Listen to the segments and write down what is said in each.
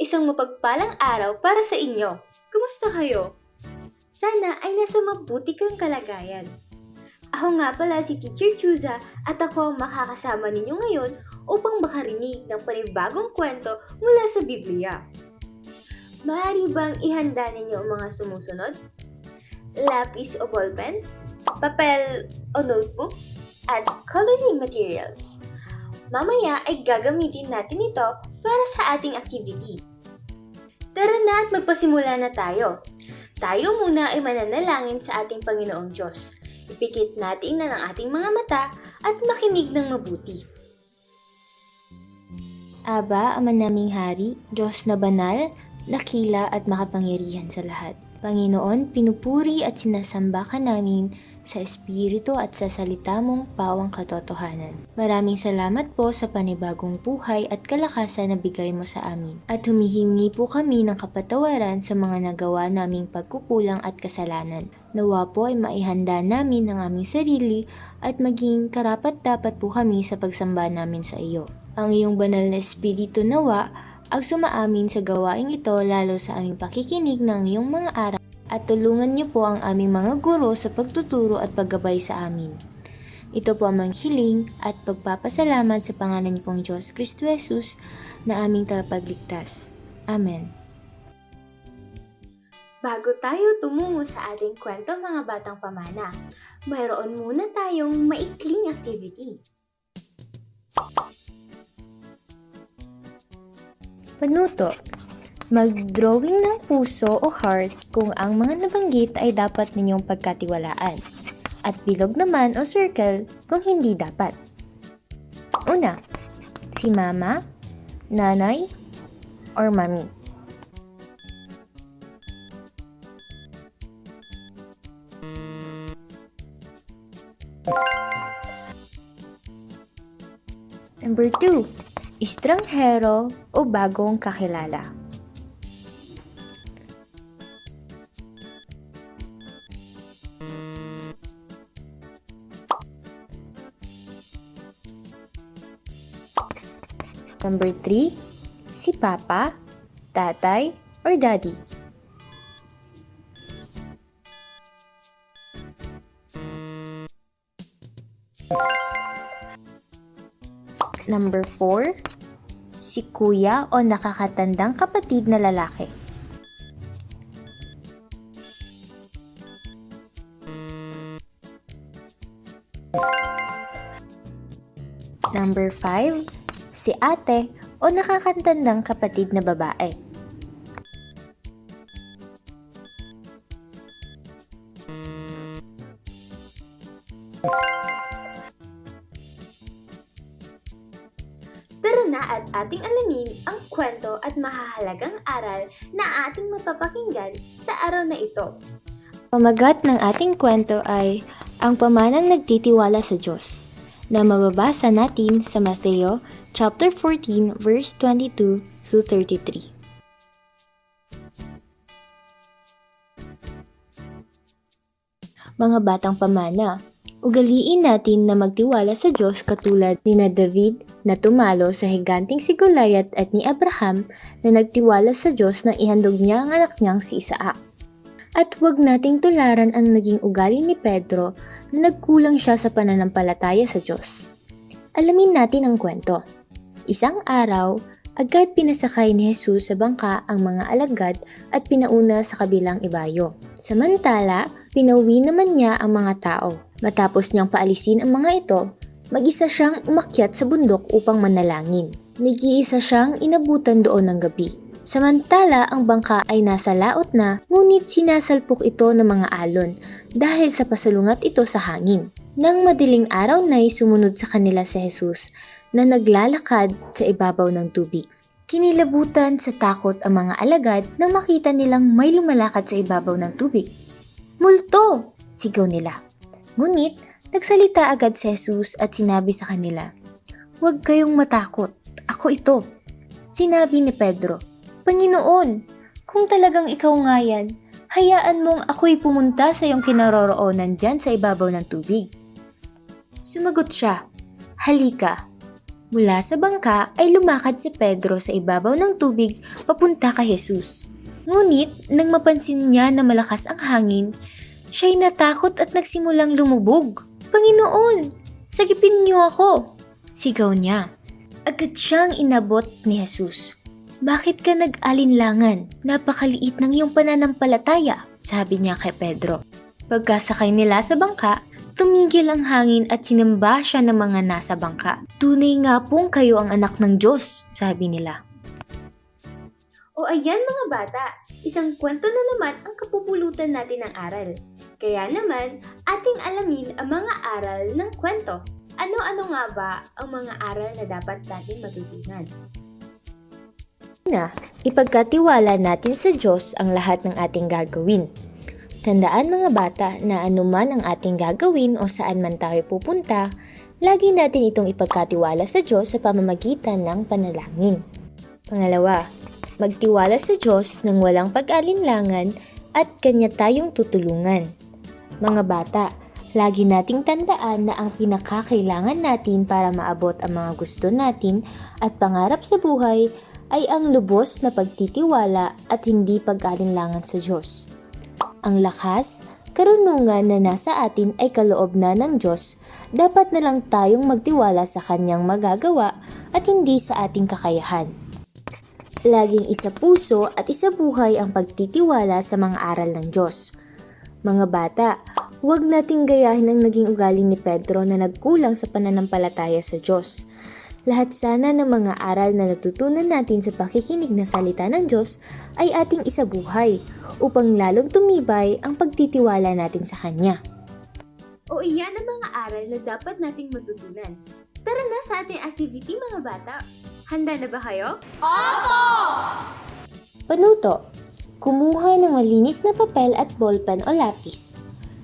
isang mapagpalang araw para sa inyo. Kumusta kayo? Sana ay nasa mabuti kayong kalagayan. Ako nga pala si Teacher Chuza at ako ang makakasama ninyo ngayon upang makarinig ng panibagong kwento mula sa Biblia. Maaari bang ihanda ninyo ang mga sumusunod? Lapis o ballpen? Papel o notebook? At coloring materials. Mamaya ay gagamitin natin ito para sa ating activity. Tara na at magpasimula na tayo. Tayo muna ay mananalangin sa ating Panginoong Diyos. Ipikit natin na ng ating mga mata at makinig ng mabuti. Aba, Ama naming Hari, Diyos na banal, dakila at makapangyarihan sa lahat. Panginoon, pinupuri at sinasamba ka namin sa Espiritu at sa salita mong pawang katotohanan. Maraming salamat po sa panibagong buhay at kalakasan na bigay mo sa amin. At humihingi po kami ng kapatawaran sa mga nagawa naming pagkukulang at kasalanan. Nawa po ay maihanda namin ang aming sarili at maging karapat-dapat po kami sa pagsamba namin sa iyo. Ang iyong banal na Espiritu nawa ang sumaamin sa gawaing ito lalo sa aming pakikinig ng iyong mga aral at tulungan niyo po ang aming mga guro sa pagtuturo at paggabay sa amin. Ito po ang aming hiling at pagpapasalamat sa pangalan niyo pong Diyos Kristo Jesus na aming tagapagligtas. Amen. Bago tayo tumungo sa ating kwento mga batang pamana, mayroon muna tayong maikling activity. Panuto. Mag-drawing ng puso o heart kung ang mga nabanggit ay dapat ninyong pagkatiwalaan. At bilog naman o circle kung hindi dapat. Una, si mama, nanay, or mami. Number 2, estranghero o bagong kakilala. Number 3, si papa, tatay, or daddy. Number 4, si kuya o nakakatandang kapatid na lalaki. Number 5, si ate o nakakatandang kapatid na babae. Tara na at ating alamin ang kwento at mahahalagang aral na ating mapapakinggan sa araw na ito. Pamagat ng ating kwento ay ang pamanang nagtitiwala sa Diyos na mababasa natin sa Mateo chapter 14 verse 22 to 33. Mga batang pamana, ugaliin natin na magtiwala sa Diyos katulad ni na David na tumalo sa higanting si Goliath at ni Abraham na nagtiwala sa Diyos na ihandog niya ang anak niyang si Isaac. At huwag nating tularan ang naging ugali ni Pedro na nagkulang siya sa pananampalataya sa Diyos. Alamin natin ang kwento. Isang araw, agad pinasakay ni Jesus sa bangka ang mga alagad at pinauna sa kabilang ibayo. Samantala, pinauwi naman niya ang mga tao. Matapos niyang paalisin ang mga ito, mag-isa siyang umakyat sa bundok upang manalangin. Nag-iisa siyang inabutan doon ng gabi. Samantala, ang bangka ay nasa laot na, ngunit sinasalpok ito ng mga alon dahil sa pasalungat ito sa hangin. Nang madiling araw na'y sumunod sa kanila si Jesus na naglalakad sa ibabaw ng tubig. Kinilabutan sa takot ang mga alagad nang makita nilang may lumalakad sa ibabaw ng tubig. Multo! Sigaw nila. Ngunit, nagsalita agad si Jesus at sinabi sa kanila, Huwag kayong matakot. Ako ito. Sinabi ni Pedro, Panginoon, kung talagang ikaw nga yan, hayaan mong ako'y pumunta sa iyong kinaroroonan dyan sa ibabaw ng tubig. Sumagot siya, Halika. Mula sa bangka ay lumakad si Pedro sa ibabaw ng tubig papunta kay Jesus. Ngunit nang mapansin niya na malakas ang hangin, siya'y natakot at nagsimulang lumubog. Panginoon, sagipin niyo ako! Sigaw niya. Agad siyang inabot ni Jesus. Bakit ka nag-alinlangan? Napakaliit ng iyong pananampalataya, sabi niya kay Pedro. Pagkasakay nila sa bangka, tumigil ang hangin at sinamba siya ng mga nasa bangka. Tunay nga pong kayo ang anak ng Diyos, sabi nila. O ayan mga bata, isang kwento na naman ang kapupulutan natin ng aral. Kaya naman, ating alamin ang mga aral ng kwento. Ano-ano nga ba ang mga aral na dapat natin matutunan? Una, ipagkatiwala natin sa Diyos ang lahat ng ating gagawin. Tandaan mga bata na anuman ang ating gagawin o saan man tayo pupunta, lagi natin itong ipagkatiwala sa Diyos sa pamamagitan ng panalangin. Pangalawa, magtiwala sa Diyos ng walang pag-alinlangan at Kanya tayong tutulungan. Mga bata, lagi nating tandaan na ang pinakakailangan natin para maabot ang mga gusto natin at pangarap sa buhay ay ang lubos na pagtitiwala at hindi pag-alinlangan sa Diyos. Ang lakas, karunungan na nasa atin ay kaloob na ng Diyos, dapat na lang tayong magtiwala sa Kanyang magagawa at hindi sa ating kakayahan. Laging isa puso at isa buhay ang pagtitiwala sa mga aral ng Diyos. Mga bata, huwag nating gayahin ang naging ugali ni Pedro na nagkulang sa pananampalataya sa Diyos. Lahat sana ng mga aral na natutunan natin sa pakikinig na salita ng Diyos ay ating isabuhay upang lalong tumibay ang pagtitiwala natin sa Kanya. O iyan ang mga aral na dapat nating matutunan. Tara na sa ating activity mga bata. Handa na ba kayo? Panuto. Kumuha ng malinis na papel at ballpen o lapis.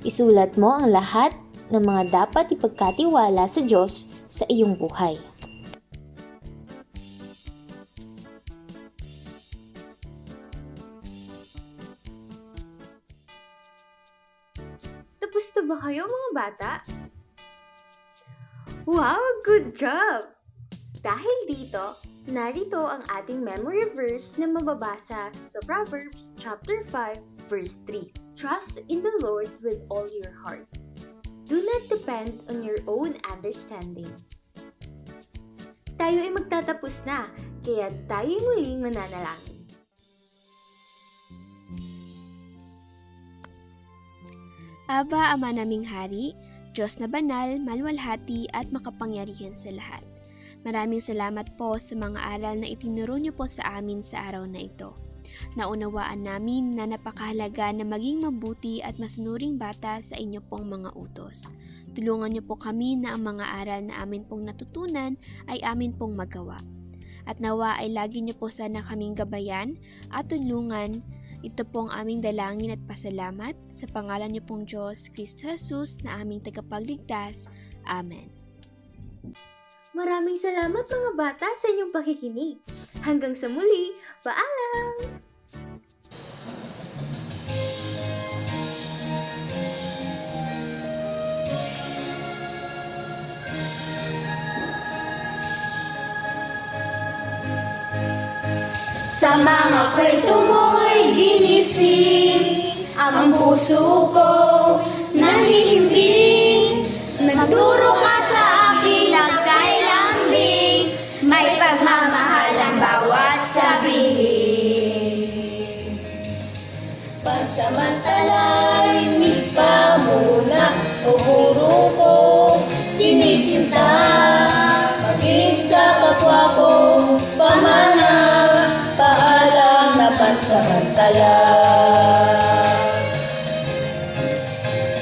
Isulat mo ang lahat ng mga dapat ipagkatiwala sa Diyos sa iyong buhay. Tapos na ba kayo mga bata? Wow, good job! Dahil dito, narito ang ating memory verse na mababasa sa Proverbs chapter 5 verse 3. Trust in the Lord with all your heart. Do not depend on your own understanding. Tayo ay magtatapos na, kaya tayo ay muling mananalangin. Aba, Ama naming Hari, Diyos na banal, malwalhati at makapangyarihan sa lahat. Maraming salamat po sa mga aral na itinuro niyo po sa amin sa araw na ito. Naunawaan namin na napakahalaga na maging mabuti at masunuring bata sa inyo pong mga utos. Tulungan niyo po kami na ang mga aral na amin pong natutunan ay amin pong magawa. At nawa ay lagi niyo po sana kaming gabayan at tulungan ito po ang aming dalangin at pasalamat sa pangalan niyo pong Diyos, Kristo Jesus, na aming tagapagligtas. Amen. Maraming salamat mga bata sa inyong pakikinig. Hanggang sa muli, paalam! Sa mga kwento mo'y ginising Ang puso ko nahihimbing Nagturo ka sa akin nagkailambing May pagmamahal ang bawat sabihin. Pansamantalay,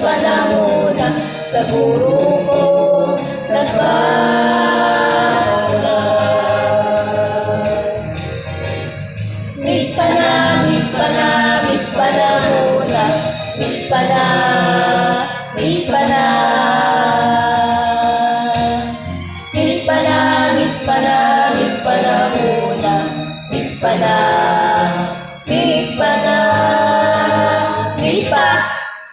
Diyos pa na sa puro ko nagbabala. Miss pa na, miss pa na, miss pa na muna, miss pa na, miss pa na. Miss pa na, miss pa na, miss pa na muna, miss pa na.